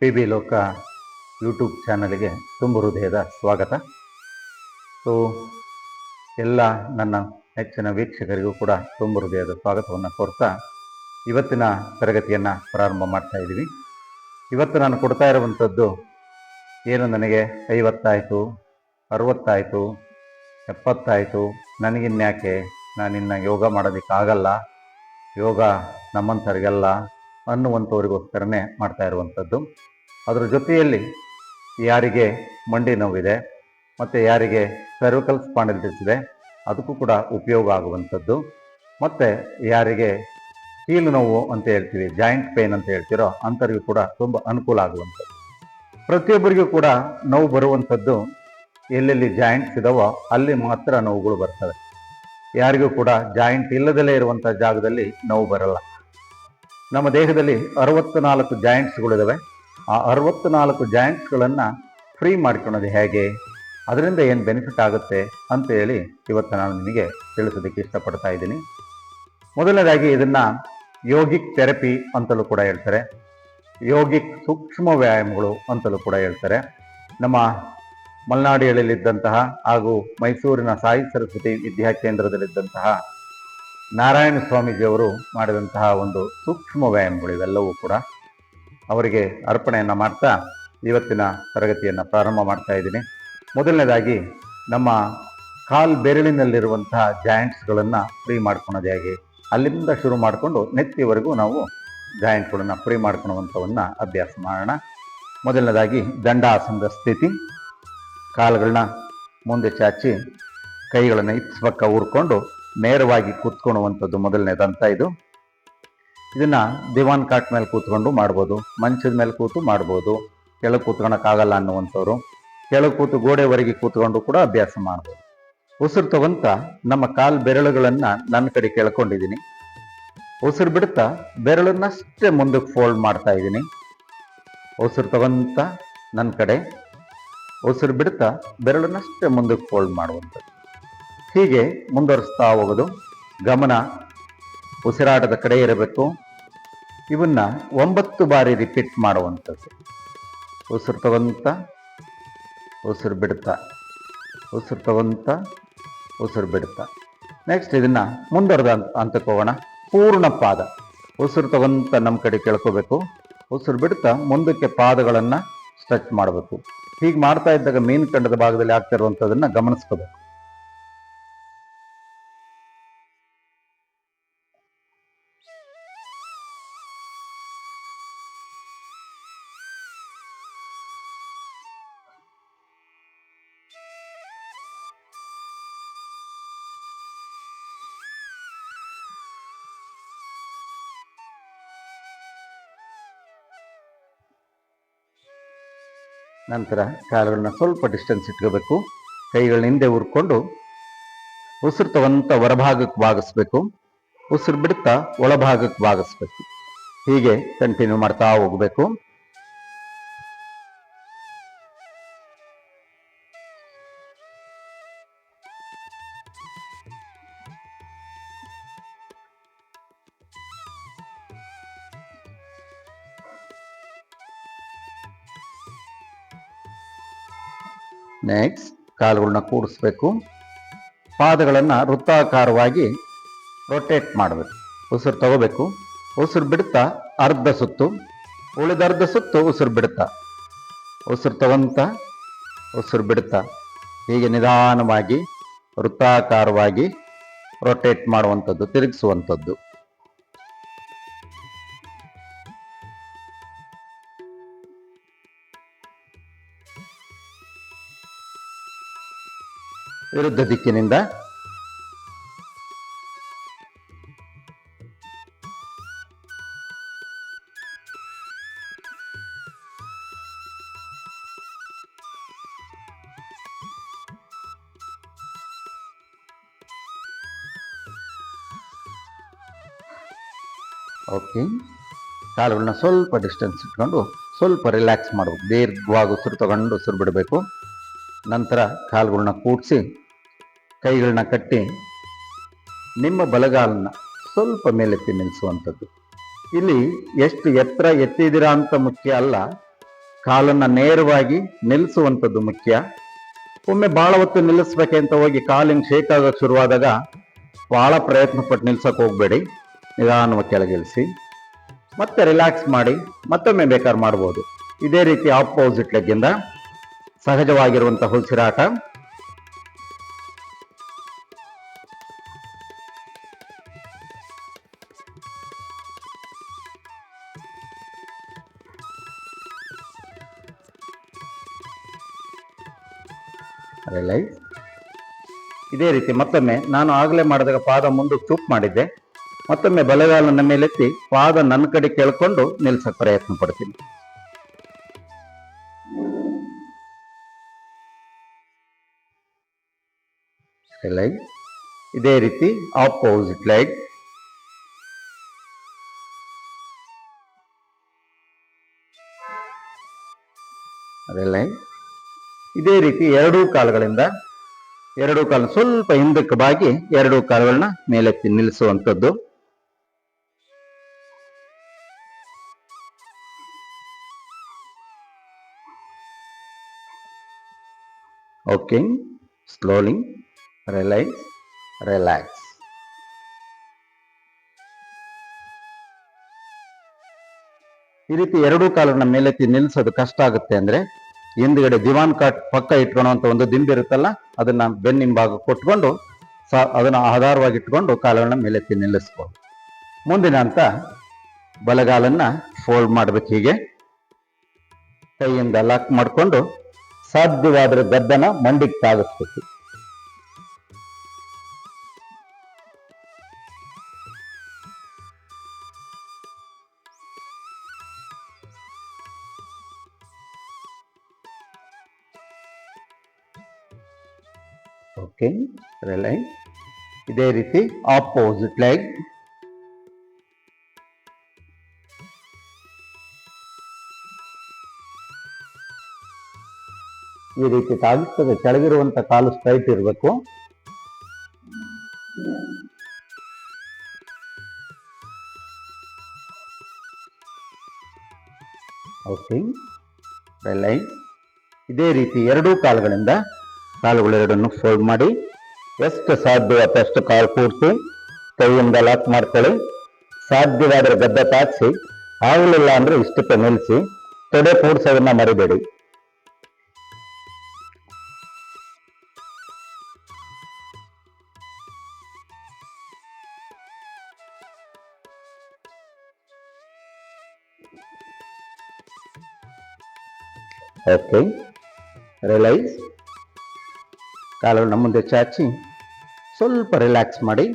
P B ಲೋಕ YouTube ಚಾನಲ್ಗೆ ತುಂಬ ಹೃದಯದ ಸ್ವಾಗತ. ಸೊ, ಎಲ್ಲ ನನ್ನ ನೆಚ್ಚಿನ ವೀಕ್ಷಕರಿಗೂ ಕೂಡ ತುಂಬ ಹೃದಯದ ಸ್ವಾಗತವನ್ನು ಕೋರ್ತಾ ಇವತ್ತಿನ ತರಗತಿಯನ್ನು ಪ್ರಾರಂಭ ಮಾಡ್ತಾ ಇದ್ದೀವಿ. ಇವತ್ತು ನಾನು ಕೊಡ್ತಾ ಇರುವಂಥದ್ದು ಏನು ನನಗೆ ಐವತ್ತಾಯಿತು, ಅರವತ್ತಾಯಿತು, ಎಪ್ಪತ್ತಾಯಿತು, ನನಗಿನ್ಯಾಕೆ ನಾನಿನ್ನ ಯೋಗ ಮಾಡೋದಕ್ಕಾಗಲ್ಲ, ಯೋಗ ನಮ್ಮಂಥವ್ರಿಗೆಲ್ಲ ಅನ್ನುವಂಥವ್ರಿಗೋಸ್ಕರನೇ ಮಾಡ್ತಾ ಇರುವಂಥದ್ದು. ಅದರ ಜೊತೆಯಲ್ಲಿ ಯಾರಿಗೆ ಮಂಡಿ ನೋವಿದೆ, ಮತ್ತು ಯಾರಿಗೆ ಸರ್ವಿಕಲ್ ಸ್ಪಾಂಡಿಲಿಟಿಸ್ ಇದೆ, ಅದಕ್ಕೂ ಕೂಡ ಉಪಯೋಗ ಆಗುವಂಥದ್ದು. ಮತ್ತು ಯಾರಿಗೆ ಕೀಲು ನೋವು ಅಂತ ಹೇಳ್ತೀವಿ ಜಾಯಿಂಟ್ ಪೇನ್ ಅಂತ ಹೇಳ್ತಿರೋ ಅಂಥವ್ರಿಗೂ ಕೂಡ ತುಂಬ ಅನುಕೂಲ ಆಗುವಂಥದ್ದು. ಪ್ರತಿಯೊಬ್ಬರಿಗೂ ಕೂಡ ನೋವು ಬರುವಂಥದ್ದು ಎಲ್ಲೆಲ್ಲಿ ಜಾಯಿಂಟ್ಸ್ ಇದಾವೋ ಅಲ್ಲಿ ಮಾತ್ರ ನೋವುಗಳು ಬರ್ತವೆ. ಯಾರಿಗೂ ಕೂಡ ಜಾಯಿಂಟ್ ಇಲ್ಲದಲೇ ಇರುವಂಥ ಜಾಗದಲ್ಲಿ ನೋವು ಬರಲ್ಲ. ನಮ್ಮ ದೇಹದಲ್ಲಿ ಅರವತ್ತು ನಾಲ್ಕು ಜಾಯಿಂಟ್ಸ್ಗಳಿದ್ದಾವೆ ಆ ಅರವತ್ತು ನಾಲ್ಕು ಜಾಯಿಂಟ್ಸ್ಗಳನ್ನು ಫ್ರೀ ಮಾಡ್ಕೊಳ್ಳೋದು ಹೇಗೆ? ಅದರಿಂದ ಏನು ಬೆನಿಫಿಟ್ ಆಗುತ್ತೆ ಅಂತ ಹೇಳಿ ಇವತ್ತು ನಾನು ನಿಮಗೆ ತಿಳಿಸೋದಕ್ಕೆ ಇಷ್ಟಪಡ್ತಾ ಇದ್ದೀನಿ. ಮೊದಲನೇದಾಗಿ ಇದನ್ನು ಯೋಗಿಕ್ ಥೆರಪಿ ಅಂತಲೂ ಕೂಡ ಹೇಳ್ತಾರೆ. ಯೋಗಿಕ್ ಸೂಕ್ಷ್ಮ ವ್ಯಾಯಾಮಗಳು ಅಂತಲೂ ಕೂಡ ಹೇಳ್ತಾರೆ. ನಮ್ಮ ಮಲೆನಾಡಿಯಲ್ಲಿದ್ದಂತಹ ಹಾಗೂ ಮೈಸೂರಿನ ಸಾಯಿ ಸರಸ್ವತಿ ವಿದ್ಯಾಕೇಂದ್ರದಲ್ಲಿದ್ದಂತಹ ನಾರಾಯಣ ಸ್ವಾಮೀಜಿಯವರು ಮಾಡಿದಂತಹ ಒಂದು ಸೂಕ್ಷ್ಮ ವ್ಯಾಯಾಮಗಳು ಇವೆಲ್ಲವೂ ಕೂಡ ಅವರಿಗೆ ಅರ್ಪಣೆಯನ್ನು ಮಾಡ್ತಾ ಇವತ್ತಿನ ತರಗತಿಯನ್ನು ಪ್ರಾರಂಭ ಮಾಡ್ತಾ ಇದ್ದೀನಿ. ಮೊದಲನೇದಾಗಿ ನಮ್ಮ ಕಾಲ್ ಬೆರಳಿನಲ್ಲಿರುವಂತಹ ಜಾಯಿಂಟ್ಸ್ಗಳನ್ನು ಫ್ರೀ ಮಾಡ್ಕೊಳೋದು ಹೇಗೆ? ಅಲ್ಲಿಂದ ಶುರು ಮಾಡಿಕೊಂಡು ನೆತ್ತಿವರೆಗೂ ನಾವು ಜಾಯಿಂಟ್ಗಳನ್ನು ಫ್ರೀ ಮಾಡ್ಕೊಳುವಂಥವನ್ನ ಅಭ್ಯಾಸ ಮಾಡೋಣ. ಮೊದಲನೇದಾಗಿ ದಂಡಾಸನದ ಸ್ಥಿತಿ. ಕಾಲುಗಳನ್ನ ಮುಂದೆ ಚಾಚಿ ಕೈಗಳನ್ನು ಇತ್ಸ್ಪಕ್ಕ ಊರ್ಕೊಂಡು ನೇರವಾಗಿ ಕೂತ್ಕೊಳ್ಳುವಂಥದ್ದು ಮೊದಲನೇದಂತ ಇದು. ಇದನ್ನ ದಿವಾನ್ ಕಾಟ್ ಮೇಲೆ ಕೂತ್ಕೊಂಡು ಮಾಡ್ಬೋದು, ಮಂಚದ ಮೇಲೆ ಕೂತು ಮಾಡ್ಬೋದು, ಕೆಳಗೆ ಕೂತ್ಕೊಳಕ್ಕಾಗಲ್ಲ ಅನ್ನುವಂಥವ್ರು, ಕೆಳಗೆ ಕೂತು ಗೋಡೆವರೆಗೆ ಕೂತ್ಕೊಂಡು ಕೂಡ ಅಭ್ಯಾಸ ಮಾಡ್ಬೋದು. ಉಸಿರು ತಗೊಂತ ನಮ್ಮ ಕಾಲ್ ಬೆರಳುಗಳನ್ನು ನನ್ನ ಕಡೆ ಕೇಳ್ಕೊಂಡಿದ್ದೀನಿ. ಉಸಿರು ಬಿಡ್ತಾ ಬೆರಳನ್ನಷ್ಟೇ ಮುಂದಕ್ಕೆ ಫೋಲ್ಡ್ ಮಾಡ್ತಾ ಇದ್ದೀನಿ. ಉಸಿರು ತಗೊಂತ ನನ್ನ ಕಡೆ, ಉಸಿರು ಬಿಡ್ತಾ ಬೆರಳನ್ನಷ್ಟೇ ಮುಂದಕ್ಕೆ ಫೋಲ್ಡ್ ಮಾಡುವಂಥದ್ದು. ಹೀಗೆ ಮುಂದುವರಿಸ್ತಾ ಹೋಗೋದು. ಗಮನ ಉಸಿರಾಟದ ಕಡೆ ಇರಬೇಕು. ಇವನ್ನ ಒಂಬತ್ತು ಬಾರಿ ರಿಪೀಟ್ ಮಾಡುವಂಥದ್ದು. ಉಸಿರು ತಗೊಂತ, ಉಸಿರು ಬಿಡ್ತಾ. ಉಸಿರು ತಗೊಂತ, ಉಸಿರು ಬಿಡ್ತಾ. ನೆಕ್ಸ್ಟ್ ಇದನ್ನು ಮುಂದುವರೆದ ಹಂತಕ್ಕೆ ಹೋಗೋಣ. ಪೂರ್ಣ ಪಾದ. ಉಸಿರು ತಗೊಂತ ನಮ್ಮ ಕಡೆ ಕೇಳ್ಕೋಬೇಕು. ಉಸಿರು ಬಿಡ್ತಾ ಮುಂದಕ್ಕೆ ಪಾದಗಳನ್ನು ಸ್ಟ್ರೆಚ್ ಮಾಡಬೇಕು. ಹೀಗೆ ಮಾಡ್ತಾ ಇದ್ದಾಗ ಮೀನು ಕಂಡದ ಭಾಗದಲ್ಲಿ ಆಗ್ತಿರುವಂಥದ್ದನ್ನು ಗಮನಿಸ್ಕೋಬೇಕು. ನಂತರ ಕಾಲುಗಳನ್ನ ಸ್ವಲ್ಪ ಡಿಸ್ಟೆನ್ಸ್ ಇಟ್ಕೋಬೇಕು. ಕೈಗಳನ್ನ ಹಿಂದೆ ಉರ್ಕೊಂಡು ಉಸಿರು ತಗೊಂತ ಹೊರಭಾಗಕ್ಕೆ ಬಾಗಿಸ್ಬೇಕು. ಉಸಿರು ಬಿಡ್ತಾ ಒಳಭಾಗಕ್ಕೆ ಬಾಗಿಸ್ಬೇಕು. ಹೀಗೆ ಕಂಟಿನ್ಯೂ ಮಾಡ್ತಾ ಹೋಗ್ಬೇಕು. ನೆಕ್ಸ್ಟ್ ಕಾಲುಗಳನ್ನ ಕೂಡಿಸ್ಬೇಕು. ಪಾದಗಳನ್ನು ವೃತ್ತಾಕಾರವಾಗಿ ರೊಟೇಟ್ ಮಾಡಬೇಕು. ಉಸಿರು ತಗೋಬೇಕು. ಉಸಿರು ಬಿಡ್ತಾ ಅರ್ಧ ಸುತ್ತು. ಉಳಿದ ಅರ್ಧ ಸುತ್ತು ಉಸಿರು ಬಿಡ್ತಾ. ಉಸಿರು ತಗೊಂತ ಉಸಿರು ಬಿಡ್ತಾ. ಹೀಗೆ ನಿಧಾನವಾಗಿ ವೃತ್ತಾಕಾರವಾಗಿ ರೊಟೇಟ್ ಮಾಡುವಂಥದ್ದು, ತಿರುಗಿಸುವಂಥದ್ದು. ವಿರುದ್ಧ ದಿಕ್ಕಿನಿಂದ. ಓಕೆ. ಕಾಲುಗಳನ್ನ ಸ್ವಲ್ಪ ಡಿಸ್ಟೆನ್ಸ್ ಇಟ್ಕೊಂಡು ಸ್ವಲ್ಪ ರಿಲ್ಯಾಕ್ಸ್ ಮಾಡಬೇಕು. ದೀರ್ಘವಾಗಿ ಉಸಿರು ತಗೊಂಡು ಉಸಿರು ಬಿಡಬೇಕು ನಂತರ ಕಾಲುಗಳನ್ನ ಕೂಡಿಸಿ ಕೈಗಳನ್ನ ಕಟ್ಟಿ ನಿಮ್ಮ ಬಲಗಾಲನ್ನ ಸ್ವಲ್ಪ ಮೇಲೆತ್ತಿ ನಿಲ್ಲಿಸುವಂಥದ್ದು ಇಲ್ಲಿ ಎಷ್ಟು ಎತ್ತರ ಎತ್ತಿದ್ದೀರಾ ಅಂತ ಮುಖ್ಯ ಅಲ್ಲ, ಕಾಲನ್ನ ನೇರವಾಗಿ ನಿಲ್ಲಿಸುವಂಥದ್ದು ಮುಖ್ಯ. ಒಮ್ಮೆ ಭಾಳ ಹೊತ್ತು ನಿಲ್ಲಿಸ್ಬೇಕಂತ ಹೋಗಿ ಕಾಲಿಂಗ್ ಶೇಕ್ ಆಗೋಕ್ಕೆ ಶುರುವಾದಾಗ ಭಾಳ ಪ್ರಯತ್ನ ಪಟ್ಟು ನಿಲ್ಸಕ್ಕೆ ಹೋಗಬೇಡಿ, ನಿಧಾನವಾಗಿ ಕೆಳಗಿಳಿಸಿ. ಮತ್ತೆ ರಿಲ್ಯಾಕ್ಸ್ ಮಾಡಿ, ಮತ್ತೊಮ್ಮೆ ಬೇಕಾದ್ರೆ ಮಾಡ್ಬೋದು. ಇದೇ ರೀತಿ ಆಪೋಸಿಟ್ ಲೆಗ್ಗಿಂದ ಸಹಜವಾಗಿರುವಂಥ ಉಸಿರಾಟ ರಿಲೈಸ್ ಇದೇ ರೀತಿ ಮತ್ತೊಮ್ಮೆ ನಾನು ಆಗಲೇ ಮಾಡಿದಾಗ ಪಾದ ಮುಂದಕ್ಕೆ ಚೂಪ್ ಮಾಡಿದ್ದೆ. ಮತ್ತೊಮ್ಮೆ ಬಲಗಾಲನ್ನ ಮೇಲೆತ್ತಿ ಪಾದ ನನ್ನ ಕಡೆ ಕೇಳ್ಕೊಂಡು ನಿಲ್ಸಕ್ಕೆ ಪ್ರಯತ್ನ ಪಡ್ತೀನಿ. ಲೈಗ್ ಇದೇ ರೀತಿ ಆಪೋಸಿಟ್ ಲೆಗ್ ರಿಲೈಸ್ ಇದೇ ರೀತಿ ಎರಡೂ ಕಾಲುಗಳಿಂದ, ಎರಡೂ ಕಾಲು ಸ್ವಲ್ಪ ಹಿಂದಕ್ಕೆ ಬಾಗಿ ಎರಡೂ ಕಾಲುಗಳನ್ನ ಮೇಲೆತ್ತಿ ನಿಲ್ಲಿಸುವಂಥದ್ದು. ಓಕೆ ಸ್ಲೋಲಿ ರಿಲೈಸ್ ರಿಲ್ಯಾಕ್ಸ್ ಈ ರೀತಿ ಎರಡೂ ಕಾಲನ್ನ ಮೇಲೆತ್ತಿ ನಿಲ್ಲಿಸೋದು ಕಷ್ಟ ಆಗುತ್ತೆ ಅಂದ್ರೆ ಹಿಂದ್ಗಡೆ ದಿವಾನ್ ಕಾಟ್ ಪಕ್ಕ ಇಟ್ಕೊಳ್ಳುವಂತ ಒಂದು ದಿಂಬು ಇರುತ್ತಲ್ಲ, ಅದನ್ನ ಬೆನ್ನಿಂಬಾಗ ಕೊಟ್ಕೊಂಡು ಅದನ್ನ ಆಧಾರವಾಗಿ ಇಟ್ಕೊಂಡು ಕಾಲುಗಳನ್ನ ಮೇಲೆತ್ತಿ ನಿಲ್ಲಿಸ್ಬೋದು. ಮುಂದಿನ ಅಂತ ಬಲಗಾಲನ್ನ ಫೋಲ್ಡ್ ಮಾಡ್ಬೇಕು ಹೀಗೆ. ಕೈಯಿಂದ ಲಾಕ್ ಮಾಡಿಕೊಂಡು ಸಾಧ್ಯವಾದ್ರೆ ಗದ್ದನ ಮಂಡಿಗೆ ತಾಗಿಸ್ಬೇಕು. ಓಕೆ ಲೈನ್ ಇದೇ ರೀತಿ ಆಪೋಸಿಟ್ ಲೆಗ್ ಈ ರೀತಿ ತಾಗಿಸ್ತದೆ ಕೆಳಗಿರುವಂತ ಕಾಲು ಸ್ಟ್ರೈಟ್ ಇರಬೇಕು. ಓಕೆ ಲೈನ್ ಇದೇ ರೀತಿ ಎರಡೂ ಕಾಲುಗಳಿಂದ ಕಾಲುಗಳೆರಡನ್ನು ಫೋಲ್ಡ್ ಮಾಡಿ, ಎಷ್ಟು ಸಾಧ್ಯ ಅಷ್ಟು ಕಾಲು ಕೂರಿಸಿ ಕೈಯಿಂದ ಲಾಕ್ ಮಾಡ್ಕೊಳ್ಳಿ. ಸಾಧ್ಯವಾದರೆ ಗದ್ದೆ ತಾಗಿಸಿ ಆಗಲಿಲ್ಲ ಅಂದ್ರೆ ಇಷ್ಟಕ್ಕೆ ನಿಲ್ಲಿಸಿ ತೊಡೆ ಕೂಡ್ಸೋದನ್ನ ಮರಿಬೇಡಿ. ಓಕೆ ರಿಲೈಸ್ ಕಾಲುಗಳನ್ನ ಮುಂದೆ ಚಾಚಿ ಸ್ವಲ್ಪ ರಿಲ್ಯಾಕ್ಸ್ ಮಾಡಿ.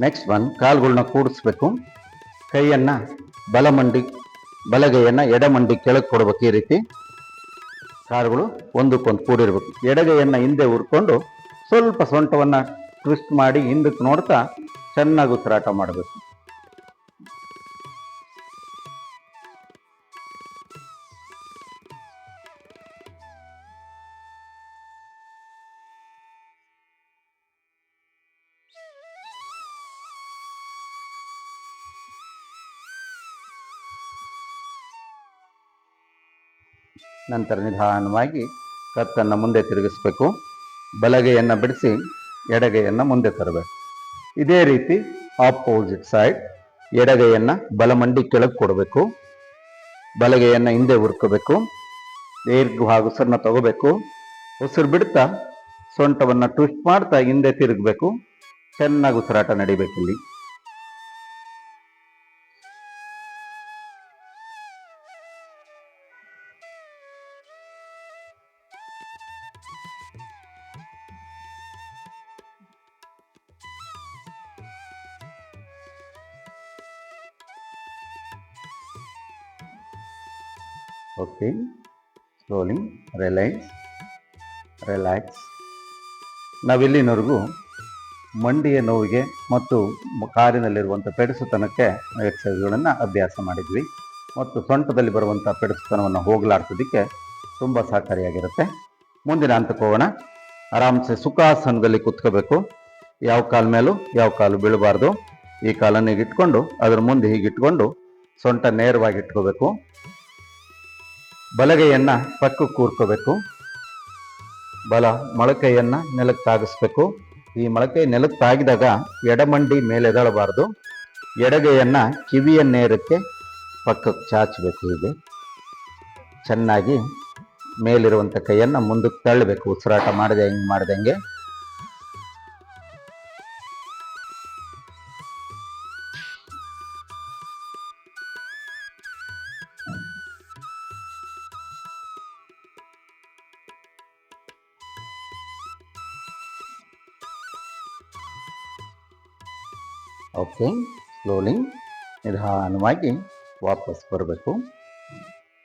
Next one ಕಾಲುಗಳನ್ನ ಕೂಡಿಸ್ಬೇಕು. ಕೈಯನ್ನ ಬಲಮಂಡಿ, ಬಲಗೈಯನ್ನ ಎಡಮಂಡಿ ಕೆಳಗೆ ಕೊಡ್ಬೇಕು ಈ ರೀತಿ. ಕಾಲುಗಳು ಒಂದಕ್ಕೊಂದು ಕೂಡಿರ್ಬೇಕು. ಎಡಗೈಯನ್ನ ಹಿಂದೆ ಉರ್ಕೊಂಡು ಸ್ವಲ್ಪ ಸೊಂಟವನ್ನ ಟ್ವಿಸ್ಟ್ ಮಾಡಿ ಹಿಂದಕ್ಕೆ ನೋಡ್ತಾ ಚೆನ್ನಾಗಿ ಉಸಿರಾಟ ಮಾಡಬೇಕು. ನಂತರ ನಿಧಾನವಾಗಿ ಕತ್ತನ್ನು ಮುಂದೆ ತಿರುಗಿಸಬೇಕು. ಬಲಗೈಯನ್ನು ಬಿಡಿಸಿ ಎಡಗೈಯನ್ನು ಮುಂದೆ ತರಬೇಕು. ಇದೇ ರೀತಿ ಆಪೋಸಿಟ್ ಸೈಡ್ ಎಡಗೈಯನ್ನು ಬಲಮಂಡಿ ಕೆಳಗೆ ಕೊಡಬೇಕು. ಬಲಗೈಯನ್ನು ಹಿಂದೆ ಉರ್ಕೋಬೇಕು ದೀರ್ಘವಾಗಿ ಉಸಿರನ್ನ ತಗೋಬೇಕು. ಉಸಿರು ಬಿಡ್ತಾ ಸೊಂಟವನ್ನು ಟ್ವಿಸ್ಟ್ ಮಾಡ್ತಾ ಹಿಂದೆ ತಿರುಗಬೇಕು. ಚೆನ್ನಾಗಿ ಉಸಿರಾಟ ನಡಿಬೇಕಿಲ್ಲಿ. ಓಕೆ ಸ್ಲೋಲಿ ರಿಲೈಸ್ ರಿಲ್ಯಾಕ್ಸ್ ನಾವಿಲ್ಲಿನವರೆಗೂ ಮಂಡಿಯ ನೋವಿಗೆ ಮತ್ತು ಕಾರಿನಲ್ಲಿರುವಂಥ ಪೆಡಸುತನಕ್ಕೆ ಎಕ್ಸಸೈಸ್ಗಳನ್ನು ಅಭ್ಯಾಸ ಮಾಡಿದ್ವಿ. ಮತ್ತು ಸೊಂಟದಲ್ಲಿ ಬರುವಂಥ ಪೆಡಸುತನವನ್ನು ಹೋಗಲಾಡಿಸೋದಕ್ಕೆ ತುಂಬ ಸಹಕಾರಿಯಾಗಿರುತ್ತೆ. ಮುಂದಿನ ಹಂತಕ್ಕೆ ಆರಾಮ್ಸೆ ಸುಖಾಸನದಲ್ಲಿ ಕುತ್ಕೋಬೇಕು. ಯಾವ ಕಾಲ ಮೇಲೂ ಯಾವ ಕಾಲು ಬೀಳಬಾರ್ದು. ಈ ಕಾಲನ್ನು ಹೀಗಿಟ್ಕೊಂಡು, ಅದ್ರ ಮುಂದೆ ಹೀಗಿಟ್ಕೊಂಡು ಸೊಂಟ ನೇರವಾಗಿ ಇಟ್ಕೋಬೇಕು. ಬಲಗೈಯನ್ನ ಪಕ್ಕಕ್ಕೆ ಕೂರ್ಕೋಬೇಕು. ಬಲ ಮೊಳಕೈಯನ್ನು ನೆಲಕ್ಕೆ ತಾಗಿಸ್ಬೇಕು. ಈ ಮೊಳಕೈ ನೆಲಕ್ಕೆ ತಾಗಿದಾಗ ಎಡಮಂಡಿ ಮೇಲೆ ಎಡಗೈಯನ್ನು ಎಡಗೈಯನ್ನ ಕಿವಿಯ ನೇರಕ್ಕೆ ಪಕ್ಕಕ್ಕೆ ಚಾಚಬೇಕು ಹೀಗೆ. ಚೆನ್ನಾಗಿ ಮೇಲಿರುವಂಥ ಕೈಯನ್ನ ಮುಂದಕ್ಕೆ ತಳ್ಳಬೇಕು. ಉಸಿರಾಟ ಮಾಡಿದೆ ಹೆಂಗೆ ಮಾಡ್ದಂಗೆ ಓಕೆ ಸ್ಲೋಲಿ ನಿಧಾನವಾಗಿ ವಾಪಸ್ ಬರಬೇಕು.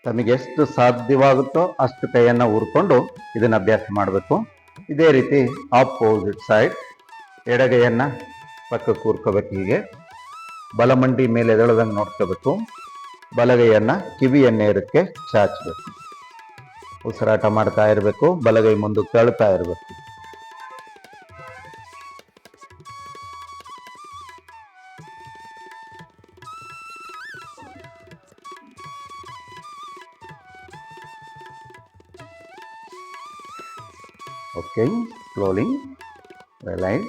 ತಮಗೆ ಎಷ್ಟು ಸಾಧ್ಯವಾಗುತ್ತೋ ಅಷ್ಟು ಕೈಯನ್ನು ಊರ್ಕೊಂಡು ಇದನ್ನು ಅಭ್ಯಾಸ ಮಾಡಬೇಕು. ಇದೇ ರೀತಿ ಆಪೋಸಿಟ್ ಸೈಡ್ ಎಡಗೈಯನ್ನು ಪಕ್ಕಕ್ಕೆ ಊರ್ಕೋಬೇಕು ಹೀಗೆ. ಬಲಮಂಡಿ ಮೇಲೆ ಎದಳದಂಗೆ ನೋಡ್ಕೋಬೇಕು. ಬಲಗೈಯನ್ನು ಕಿವಿಯ ನೇರಕ್ಕೆ ಚಾಚಬೇಕು. ಉಸಿರಾಟ ಮಾಡ್ತಾ ಇರಬೇಕು, ಬಲಗೈ ಮುಂದಕ್ಕೆ ತಳ್ತಾ ಇರಬೇಕು. Okay, slowly, relax.